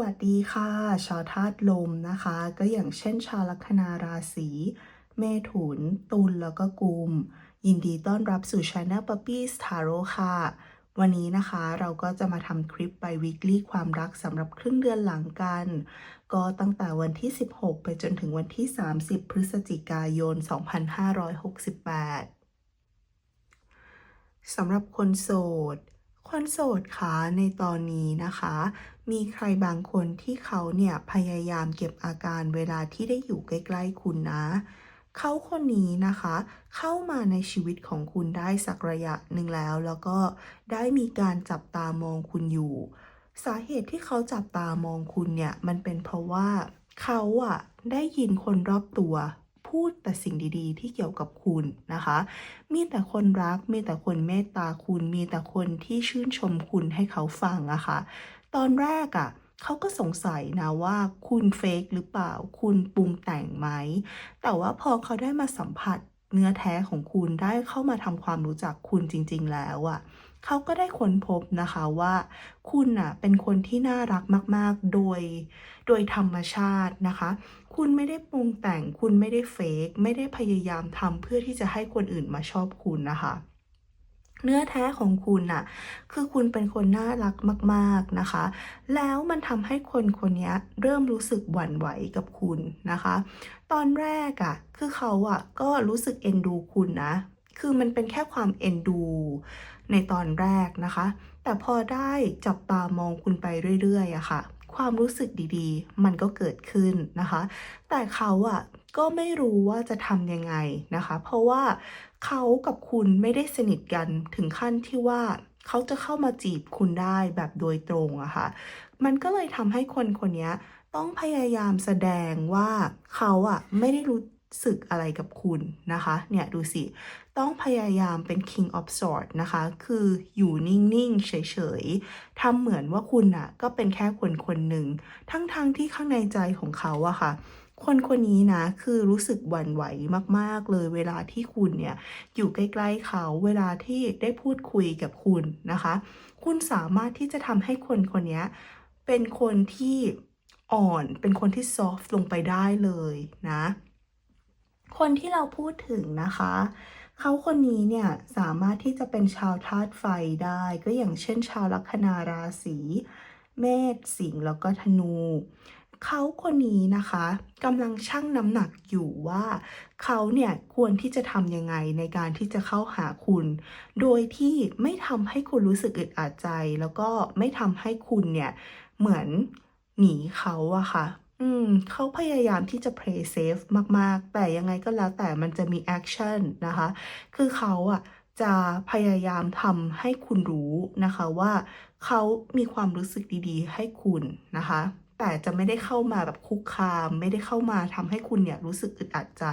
วัสดีค่ะ ชาวธาตุลมนะคะ ก็อย่างเช่นชาวลัคนาราศีเมถุน ตุลแล้วก็กุม ยินดีต้อนรับสู่ Channel Puppies Tarot ค่ะ วันนี้นะคะเราก็จะมาทำคลิปไป weekly ความรักสำหรับครึ่งเดือนหลังกัน ก็ตั้งแต่วันที่ 16 ไปจนถึงวันที่ 30 พฤศจิกายน 2568สำหรับคนโสด คนโสดคะในตอนนี้นะคะ มีใครบางคนที่เขาเนี่ยพยายามเก็บอาการเวลาที่ได้อยู่ใกล้ ๆ คุณนะ เขาคนนี้นะคะ เข้ามาในชีวิตของคุณได้สักระยะหนึ่งแล้ว แล้วก็ได้มีการจับตามองคุณอยู่ สาเหตุที่เขาจับตามองคุณเนี่ย มันเป็นเพราะว่าเขาอะได้ยินคนรอบตัว พูดแต่สิ่งดีๆ ที่เกี่ยวกับคุณนะคะ มีแต่คนรัก มีแต่คนเมตตาคุณ มีแต่คนที่ชื่นชมคุณให้เขาฟังอะคะ่ะตอนแรกอะ่ะเขาก็สงสัยนะว่าคุณเฟกหรือเปล่า คุณปรุงแต่งไหม แต่ว่าพอเขาได้มาสัมผัสเนื้อแท้ของคุณได้เข้ามาทำความรู้จักคุณจริง ๆ แล้วอะ่ะ เขาก็ได้ค้นพบนะคะว่า คุณน่ะเป็นคนที่น่ารักมาก ๆ โดย โดยธรรมชาตินะคะ คุณไม่ได้ปรุงแต่ง คุณไม่ได้เฟกไม่ได้พยายามทำเพื่อที่จะให้คนอื่นมาชอบคุณนะคะเนื้อแท้ของคุณน่ะ คือคุณเป็นคนน่ารักมาก ๆนะคะ แล้วมันทำให้คนคนนี้เริ่มรู้สึกหวั่นไหวกับคุณนะคะ ตอนแรกอะ่ะ คือเขาอะ่ะก็รู้สึกเอ็นดูคุณนะ คือมันเป็นแค่ความเอ็นดู ในตอนแรกนะคะ แต่พอได้จับตามองคุณไปเรื่อยๆอะค่ะ ความรู้สึกดีๆ มันก็เกิดขึ้นนะคะ แต่เขาอะก็ไม่รู้ว่าจะทำยังไงนะคะ เพราะว่าเขากับคุณไม่ได้สนิทกันถึงขั้นที่ว่าเขาจะเข้ามาจีบคุณได้แบบโดยตรงอะค่ะ มันก็เลยทำให้คนคนนี้ต้องพยายามแสดงว่าเขาอะไม่ได้รู้สึกอะไรกับคุณนะคะ เนี่ยดูสิ ต้องพยายามเป็น king of sword นะคะ คืออยู่นิ่ง ๆ เฉย ๆ ทำเหมือนว่าคุณน่ะ ก็เป็นแค่คนคนหนึ่ง ทั้งๆทที่ข้างในใจของเขาอะค่ะ คนคนนี้นะ คือรู้สึกหวั่นไหวมาก ๆ เลย เวลาที่คุณเนี่ย อยู่ใกล้ ๆ เขา เวลาที่ได้พูดคุยกับคุณนะคะ คุณสามารถที่จะทำให้คนคนนี้เป็นคนที่อ่อน เป็นคนที่ซอฟต์ลงไปได้เลยนะ คนที่เราพูดถึงนะคะ เขาคนนี้เนี่ยสามารถที่จะเป็นชาวธาตุไฟได้ ก็อย่างเช่นชาวลัคนาราศีเมษสิงห์แล้วก็ธนูเขาคนนี้นะคะกำลังชั่งน้ำหนักอยู่ว่าเขาเนี่ยควรที่จะทำยังไงในการที่จะเข้าหาคุณ โดยที่ไม่ทำให้คุณรู้สึกอึดอัดใจ แล้วก็ไม่ทำให้คุณเนี่ยเหมือนหนีเขาอะค่ะ อืมเขาพยายามที่จะ play safe มากๆ แต่ยังไงก็แล้วแต่มันจะมี action นะคะ คือเขาอะจะพยายามทำให้คุณรู้นะคะว่าเขามีความรู้สึกดีๆ ให้คุณนะคะ แต่จะไม่ได้เข้ามาแบบคุกคาม ไม่ได้เข้ามาทำให้คุณเนี่ยรู้สึกอึดอัดใจ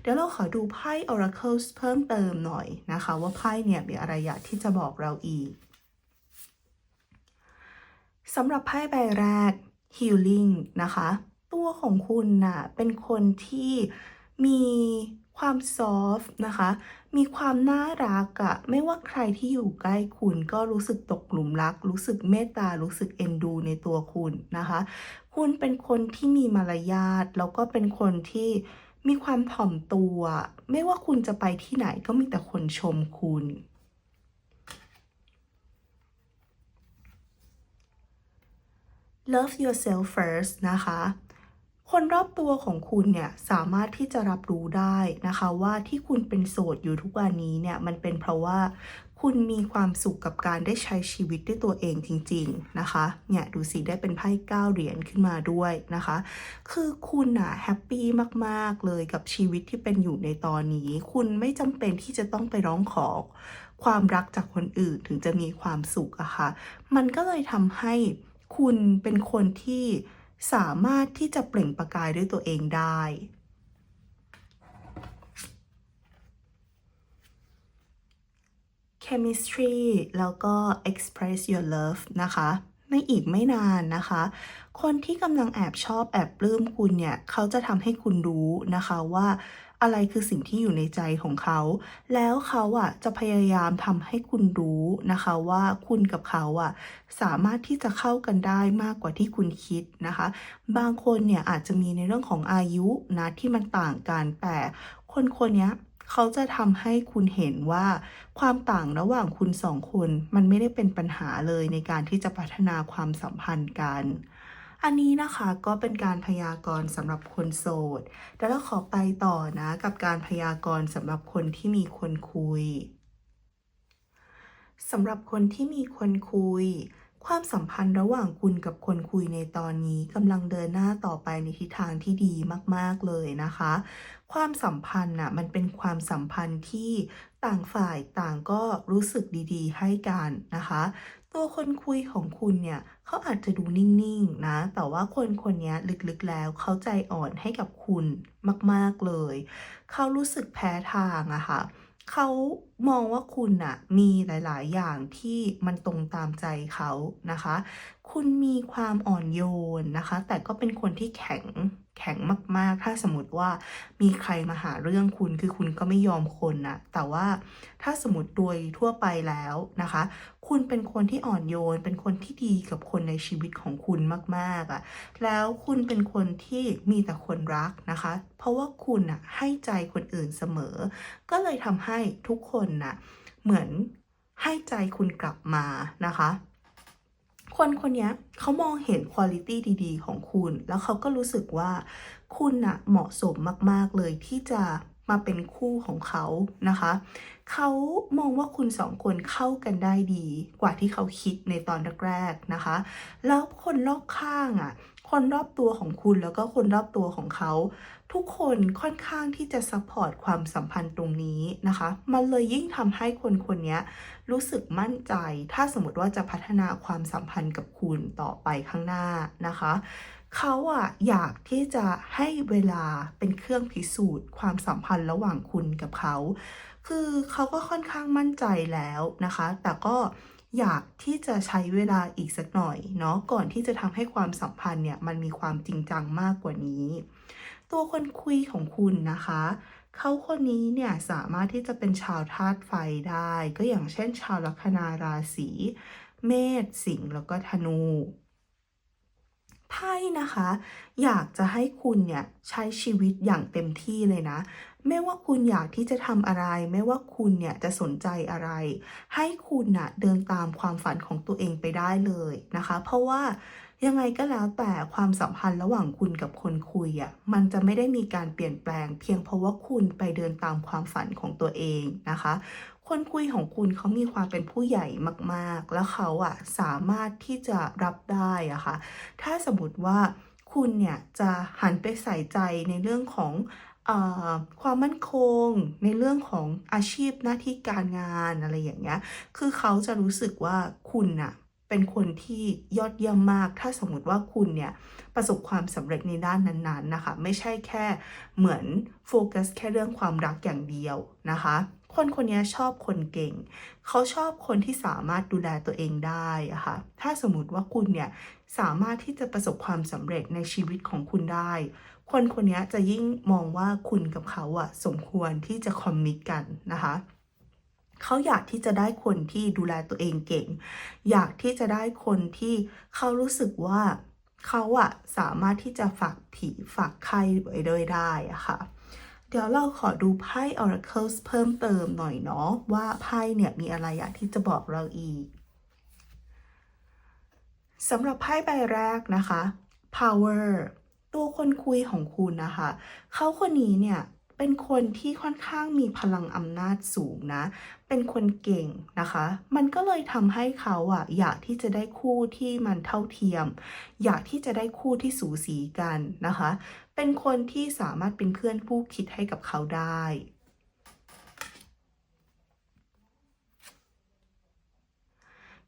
เดี๋ยวเราขอดูไพ่ Oracle เพิ่มเติมหน่อยนะคะ ว่าไพ่เนี่ยมีอะไรอยากที่จะบอกเราอีกสำหรับไพ่ใบแรก Healing นะคะ ตัวของคุณน่ะเป็นคนที่มีความซอฟต์นะคะ มีความน่ารักอะไม่ว่าใครที่อยู่ใกล้คุณก็รู้สึกตกหลุมรัก รู้สึกเมตตา รู้สึกเอ็นดูในตัวคุณนะคะ คุณเป็นคนที่มีมารยาท แล้วก็เป็นคนที่มีความถ่อมตัว ไม่ว่าคุณจะไปที่ไหนก็มีแต่คนชมคุณ Love yourself first นะคะ คนรอบตัวของคุณเนี่ยสามารถที่จะรับรู้ได้นะคะว่าที่คุณเป็นโสดอยู่ทุกวันนี้เนี่ยมันเป็นเพราะว่าคุณมีความสุขกับการได้ใช้ชีวิตด้วยตัวเองจริง ๆ นะคะ เนี่ยดูสิได้เป็นไพ่เก้าเหรียญขึ้นมาด้วยนะคะ คือคุณอะแฮปปี้มากๆเลยกับชีวิตที่เป็นอยู่ในตอนนี้ คุณไม่จำเป็นที่จะต้องไปร้องขอความรักจากคนอื่นถึงจะมีความสุขอะคะ่ะ มันก็เลยทำให้ คุณเป็นคนที่สามารถที่จะเปล่งประกายด้วยตัวเองได้ chemistry แล้วก็ express your love นะคะในอีกไม่นานนะคะ คนที่กำลังแอบชอบแอบปลื้มคุณเนี่ย เขาจะทำให้คุณรู้นะคะว่า อะไรคือสิ่งที่อยู่ในใจของเขา แล้วเขาอะจะพยายามทำให้คุณรู้นะคะว่าคุณกับเขาอะสามารถที่จะเข้ากันได้มากกว่าที่คุณคิดนะคะ บางคนเนี่ยอาจจะมีในเรื่องของอายุนะที่มันต่างกันแต่คนคนนี้เขาจะทำให้คุณเห็นว่าความต่างระหว่างคุณสองคน มันไม่ได้เป็นปัญหาเลยในการที่จะพัฒนาความสัมพันธ์กัน อันนี้นะคะก็เป็นการพยากรณ์สำหรับคนโสด แล้วเราขอไปต่อนะกับการพยากรณ์สำหรับคนที่มีคนคุยสำหรับคนที่มีคนคุย ความสัมพันธ์ระหว่างคุณกับคนคุยในตอนนี้กำลังเดินหน้าต่อไปในทิศทางที่ดีมาก ๆ เลยนะคะ ความสัมพันธ์น่ะมันเป็นความสัมพันธ์ที่ต่างฝ่ายต่างก็รู้สึกดี ๆ ให้กันนะคะ ตัวคนคุยของคุณเนี่ยเขาอาจจะดูนิ่งๆนะ แต่ว่าคนคนนี้ลึกๆแล้วเขาใจอ่อนให้กับคุณมากๆเลย เขารู้สึกแพ้ทางอะค่ะเขามองว่าคุณน่ะมีหลาย ๆ อย่างที่มันตรงตามใจเขานะคะ คุณมีความอ่อนโยนนะคะ แต่ก็เป็นคนที่แข็ง แข็งมาก ๆ ถ้าสมมติว่ามีใครมาหาเรื่องคุณคือคุณก็ไม่ยอมคนนะแต่ว่าถ้าสมมติโดยทั่วไปแล้วนะคะ คุณเป็นคนที่อ่อนโยน เป็นคนที่ดีกับคนในชีวิตของคุณมาก ๆอะแล้วคุณเป็นคนที่มีแต่คนรักนะคะ เพราะว่าคุณอะให้ใจคนอื่นเสมอ ก็เลยทำให้ทุกคนน่ะเหมือนให้ใจคุณกลับมานะคะ คนคนนี้เขามองเห็นคุณลิตี้ดี ๆ ของคุณ แล้วเขาก็รู้สึกว่าคุณน่ะเหมาะสมมาก ๆ เลยที่จะ มาเป็นคู่ของเขานะคะ เขามองว่าคุณสองคนเข้ากันได้ดีกว่าที่เขาคิดในตอนแรกๆนะคะ แล้วคนรอบข้างอะ คนรอบตัวของคุณแล้วก็คนรอบตัวของเขา ทุกคนค่อนข้างที่จะซัพพอร์ตความสัมพันธ์ตรงนี้นะคะ มันเลยยิ่งทำให้คนคนนี้รู้สึกมั่นใจ ถ้าสมมติว่าจะพัฒนาความสัมพันธ์กับคุณต่อไปข้างหน้านะคะ เขาอะอยากที่จะให้เวลาเป็นเครื่องพิสูจน์ ความสัมพันธ์ระหว่างคุณกับเขา คือเขาก็ค่อนข้างมั่นใจแล้วนะคะ แต่ก็อยากที่จะใช้เวลาอีกสักหน่อยเนาะก่อนที่จะทำให้ความสัมพันธ์เนี่ยมันมีความจริงจังมากกว่านี้ ตัวคนคุยของคุณนะคะเขาคนนี้เนี่ยสามารถที่จะเป็นชาวธาตุไฟได้ ก็อย่างเช่นชาวลัคนาราศีเมษสิงห์แล้วก็ธนู ไพ่นะคะ อยากจะให้คุณเนี่ยใช้ชีวิตอย่างเต็มที่เลยนะ ไม่ว่าคุณอยากที่จะทำอะไร ไม่ว่าคุณเนี่ยจะสนใจอะไร ให้คุณน่ะเดินตามความฝันของตัวเองไปได้เลยนะคะ เพราะว่ายังไงก็แล้วแต่ความสัมพันธ์ระหว่างคุณกับคนคุยอะ่ะมันจะไม่ได้มีการเปลี่ยนแปลง เพียงเพราะว่าคุณไปเดินตามความฝันของตัวเองนะคะ คนคุยของคุณเขามีความเป็นผู้ใหญ่มากๆ แล้วเขาอะสามารถที่จะรับได้อะค่ะ ถ้าสมมติว่าคุณเนี่ยจะหันไปใส่ใจในเรื่องของอความมั่นคงในเรื่องของอาชีพหน้าที่การงานอะไรอย่างเงี้ย คือเขาจะรู้สึกว่าคุณน่ะเป็นคนที่ยอดเยี่ยมมาก ถ้าสมมติว่าคุณเนี่ยประสบความสำเร็จในด้านนั้นๆนะคะ ไม่ใช่แค่เหมือนโฟกัสแค่เรื่องความรักอย่างเดียวนะคะ คนคนนี้ชอบคนเก่ง เขาชอบคนที่สามารถดูแลตัวเองได้อะค่ะ ถ้าสมมติว่าคุณเนี่ยสามารถที่จะประสบความสำเร็จในชีวิตของคุณได้ คนคนนี้จะยิ่งมองว่าคุณกับเขาอะสมควรที่จะคอมมิตกันนะคะเขาอยากที่จะได้คนที่ดูแลตัวเองเก่ง อยากที่จะได้คนที่เขารู้สึกว่าเขาอะสามารถที่จะฝากผีฝากไข้ไว้ด้วยได้อะค่ะ เดี๋ยวเราขอดูไพ่ Oracles เพิ่มเติมหน่อยเนาะว่าไพ่เนี่ยมีอะไรอยากที่จะบอกเราอีกสำหรับไพ่ใบแรกนะคะ Power ตัวคนคุยของคุณนะคะ เขาคนนี้เนี่ยเป็นคนที่ค่อนข้างมีพลังอำนาจสูงนะ เป็นคนเก่งนะคะ มันก็เลยทำให้เขาอะอยากที่จะได้คู่ที่มันเท่าเทียม อยากที่จะได้คู่ที่สูสีกันนะคะ เป็นคนที่สามารถเป็นเพื่อนผู้คิดให้กับเขาได้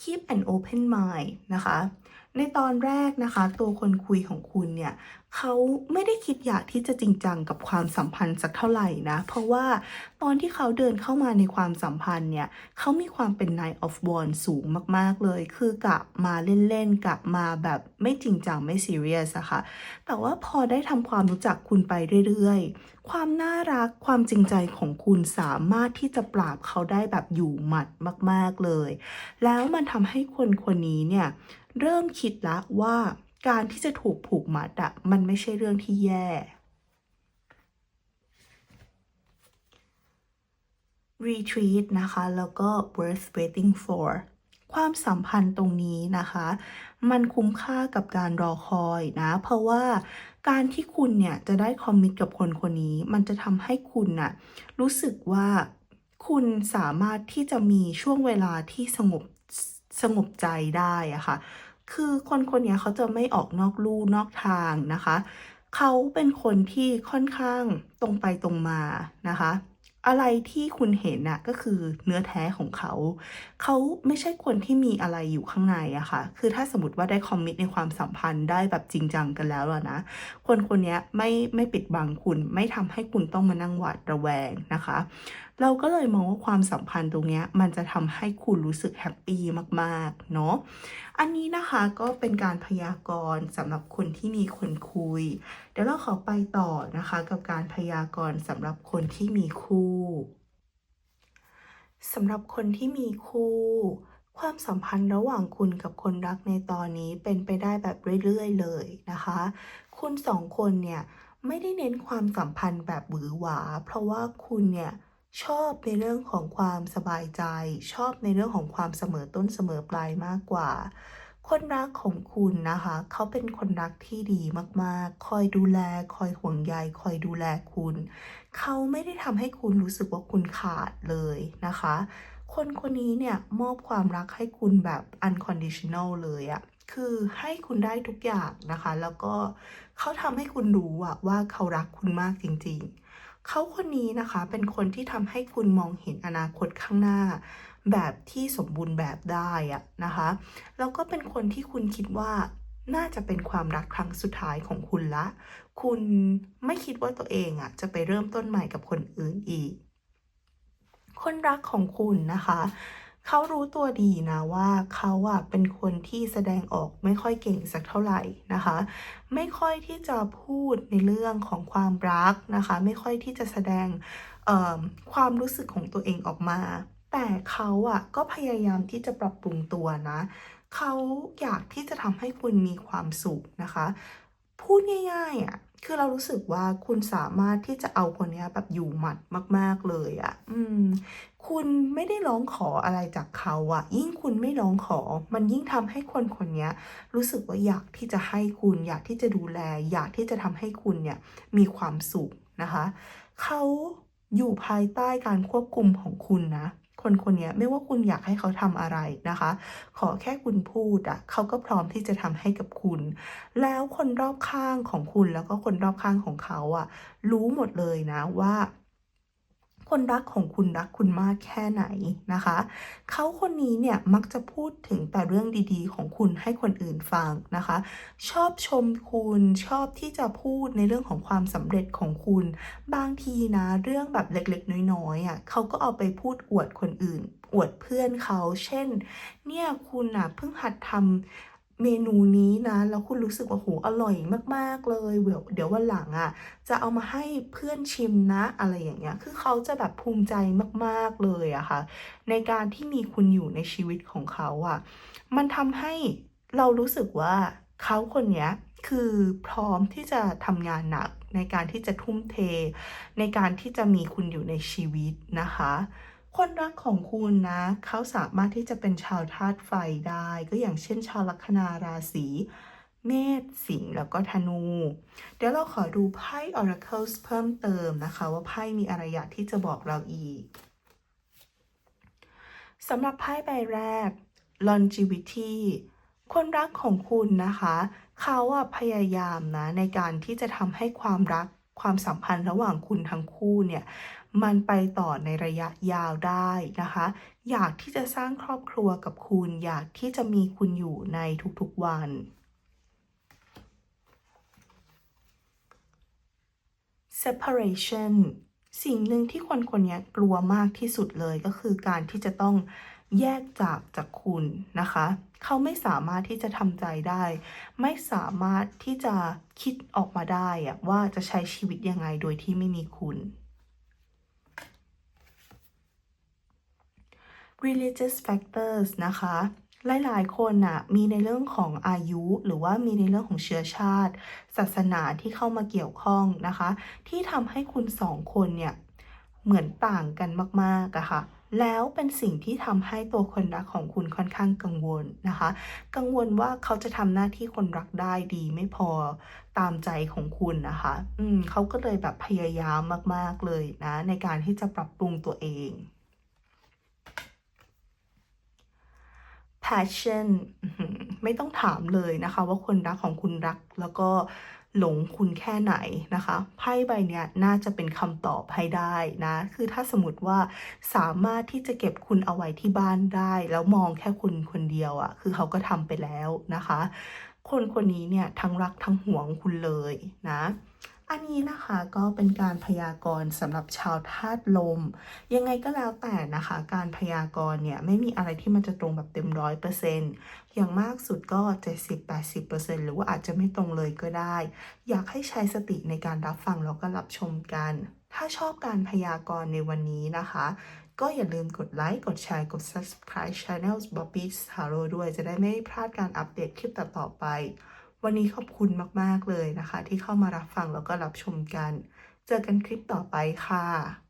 keep an open mind นะคะ ในตอนแรกนะคะ ตัวคนคุยของคุณเนี่ย เขาไม่ได้คิดอยากที่จะจริงจังกับความสัมพันธ์สักเท่าไหร่นะ เพราะว่าตอนที่เขาเดินเข้ามาในความสัมพันธ์เนี่ยเขามีความเป็น night of Wands สูงมากๆเลย คือกะมาเล่นๆกะมาแบบไม่จริงจังไม่ซีเรียสอะค่ะ แต่ว่าพอได้ทำความรู้จักคุณไปเรื่อยๆ ความน่ารักความจริงใจของคุณสามารถที่จะปราบเขาได้แบบอยู่หมัดมาก ๆเลย แล้วมันทำให้คนคนนี้เนี่ยเริ่มคิดละว่า การที่จะถูกผูกมัดอะมันไม่ใช่เรื่องที่แย่ retreat นะคะ แล้วก็ worth waiting for ความสัมพันธ์ตรงนี้นะคะ มันคุ้มค่ากับการรอคอยนะ เพราะว่าการที่คุณเนี่ยจะได้คอมมิตกับคนคนนี้ มันจะทำให้คุณน่ะรู้สึกว่าคุณสามารถที่จะมีช่วงเวลาที่สงบสงบใจได้อะค่ะ คือคนคนนี้เขาจะไม่ออกนอกลู่นอกทางนะคะ เขาเป็นคนที่ค่อนข้างตรงไปตรงมานะคะ อะไรที่คุณเห็นน่ะก็คือเนื้อแท้ของเขา เขาไม่ใช่คนที่มีอะไรอยู่ข้างในอะค่ะ คือถ้าสมมติว่าได้คอมมิตในความสัมพันธ์ได้แบบจริงจังกันแล้วอะนะ คนคนนี้ไม่ไม่ปิดบังคุณไม่ทำให้คุณต้องมานั่งหวาดระแวงนะคะ เราก็เลยมองว่าความสัมพันธ์ตรงนี้มันจะทำให้คุณรู้สึกแฮปปี้มากๆเนาะอันนี้นะคะก็เป็นการพยากรณ์สำหรับคนที่มีคนคุย เดี๋ยวเราขอไปต่อนะคะกับการพยากรณ์สำหรับคนที่มีคู่สำหรับคนที่มีคู่ความสัมพันธ์ระหว่างคุณกับคนรักในตอนนี้เป็นไปได้แบบเรื่อยๆเลยนะคะ คุณสองคนเนี่ยไม่ได้เน้นความสัมพันธ์แบบหวือหวา เพราะว่าคุณเนี่ย ชอบในเรื่องของความสบายใจ ชอบในเรื่องของความเสมอต้นเสมอปลายมากกว่า คนรักของคุณนะคะ เขาเป็นคนรักที่ดีมากๆ คอยดูแล คอยห่วงใย คอยดูแลคุณ เขาไม่ได้ทำให้คุณรู้สึกว่าคุณขาดเลยนะคะ คนคนนี้เนี่ยมอบความรักให้คุณแบบ unconditional เลยอะคือให้คุณได้ทุกอย่างนะคะ แล้วก็เขาทำให้คุณรู้อะว่าเขารักคุณมากจริง ๆ เขาคนนี้นะคะเป็นคนที่ทำให้คุณมองเห็นอนาคตข้างหน้า แบบที่สมบูรณ์แบบได้อะนะคะแล้วก็เป็นคนที่คุณคิดว่าน่าจะเป็นความรักครั้งสุดท้ายของคุณละ คุณไม่คิดว่าตัวเองอะจะไปเริ่มต้นใหม่กับคนอื่นอีก คนรักของคุณนะคะ เขารู้ตัวดีนะว่าเขาอะเป็นคนที่แสดงออกไม่ค่อยเก่งสักเท่าไหร่นะคะ ไม่ค่อยที่จะพูดในเรื่องของความรักนะคะ ไม่ค่อยที่จะแสดงความรู้สึกของตัวเองออกมา แต่เขาอะก็พยายามที่จะปรับปรุงตัวนะ เขาอยากที่จะทำให้คุณมีความสุขนะคะ พูดง่ายๆอะคือเรารู้สึกว่าคุณสามารถที่จะเอาคนนี้แบบอยู่หมัดมาก ๆ เลยอะ อืม คุณไม่ได้ร้องขออะไรจากเขาอะยิ่งคุณไม่ร้องขอ มันยิ่งทำให้คนคนนี้รู้สึกว่าอยากที่จะให้คุณ อยากที่จะดูแล อยากที่จะทำให้คุณเนี่ยมีความสุขนะคะ เขาอยู่ภายใต้การควบคุมของคุณนะ คนคนนี้ไม่ว่าคุณอยากให้เขาทำอะไรนะคะ ขอแค่คุณพูดอะเขาก็พร้อมที่จะทำให้กับคุณ แล้วคนรอบข้างของคุณแล้วก็คนรอบข้างของเขาอะ รู้หมดเลยนะว่า คนรักของคุณรักคุณมากแค่ไหนนะคะ เขาคนนี้เนี่ยมักจะพูดถึงแต่เรื่องดีๆ ของคุณให้คนอื่นฟังนะคะ ชอบชมคุณชอบที่จะพูดในเรื่องของความสำเร็จของคุณ บางทีนะเรื่องแบบเล็กๆ น้อยๆอะเขาก็เอาไปพูดอวดคนอื่น อวดเพื่อนเขา เช่น เนี่ยคุณอะเพิ่งหัดทำ เมนูนี้นะแล้วคุณรู้สึกว่าโหอร่อยมากๆเลยเดี๋ยวเดี๋ยววันหลังอะ จะเอามาให้เพื่อนชิมนะ อะไรอย่างเงี้ย คือเขาจะแบบภูมิใจมากๆเลยอะค่ะ ในการที่มีคุณอยู่ในชีวิตของเขาอะ มันทำให้เรารู้สึกว่าเขาคนเนี้ยคือพร้อมที่จะทำงานหนักในการที่จะทุ่มเท ในการที่จะมีคุณอยู่ในชีวิตนะคะ คนรักของคุณนะ เขาสามารถที่จะเป็นชาวธาตุไฟได้ ก็อย่างเช่น ชาวลัคนาราศีเมษสิงห์แล้วก็ธนู เดี๋ยวเราขอดูไพ่ Oracles เพิ่มเติมนะคะ ว่าไพ่มีอะไรอยากที่จะบอกเราอีกสำหรับไพ่ใบแรก longevity คนรักของคุณนะคะ เขาอะพยายามนะในการที่จะทำให้ความรักความสัมพันธ์ระหว่างคุณทั้งคู่เนี่ย มันไปต่อในระยะยาวได้นะคะ อยากที่จะสร้างครอบครัวกับคุณ อยากที่จะมีคุณอยู่ในทุกๆวัน separation สิ่งหนึ่งที่คนคนนี้กลัวมากที่สุดเลยก็คือการที่จะต้องแยกจากจากคุณนะคะ เขาไม่สามารถที่จะทำใจได้ ไม่สามารถที่จะคิดออกมาได้อะว่าจะใช้ชีวิตยังไงโดยที่ไม่มีคุณ religious factors นะคะ หลายๆ คนน่ะมีในเรื่องของอายุหรือว่ามีในเรื่องของเชื้อชาติ ศาสนาที่เข้ามาเกี่ยวข้องนะคะ ที่ทำให้คุณสองคนเนี่ยเหมือนต่างกันมากๆอะค่ะแล้วเป็นสิ่งที่ทำให้ตัวคนรักของคุณค่อนข้างกังวลนะคะ กังวลว่าเขาจะทำหน้าที่คนรักได้ดีไม่พอตามใจของคุณนะคะ อืมเขาก็เลยแบบพยายามมากๆเลยนะ ในการที่จะปรับปรุงตัวเอง passion ไม่ต้องถามเลยนะคะ ว่าคนรักของคุณรักแล้วก็หลงคุณแค่ไหนนะคะไพ่ใบเนี้ยน่าจะเป็นคำตอบให้ได้นะ คือถ้าสมมติว่าสามารถที่จะเก็บคุณเอาไว้ที่บ้านได้ แล้วมองแค่คุณคนเดียวอะ่ะ คือเขาก็ทำไปแล้วนะคะ คนคนนี้เนี่ยทั้งรักทั้งหวงคุณเลยนะ อันนี้นะคะก็เป็นการพยากรณ์สำหรับชาวธาตุลม ยังไงก็แล้วแต่นะคะ การพยากรณ์เนี่ยไม่มีอะไรที่มันจะตรงแบบเต็มร้อยเปอร์เซ็นต์อย่างมากสุดก็ 70-80%หรือว่าอาจจะไม่ตรงเลยก็ได้ อยากให้ใช้สติในการรับฟังแล้วก็รับชมกัน ถ้าชอบการพยากรณ์ในวันนี้นะคะ ก็อย่าลืมกดไลค์ กดแชร์ กด subscribe channel Bobby Tarot ด้วยจะได้ไม่พลาดการอัปเดตคลิปต่อๆไป วันนี้ขอบคุณมาก ๆ เลยนะคะ ที่เข้ามารับฟังแล้วก็รับชมกัน เจอกันคลิปต่อไปค่ะ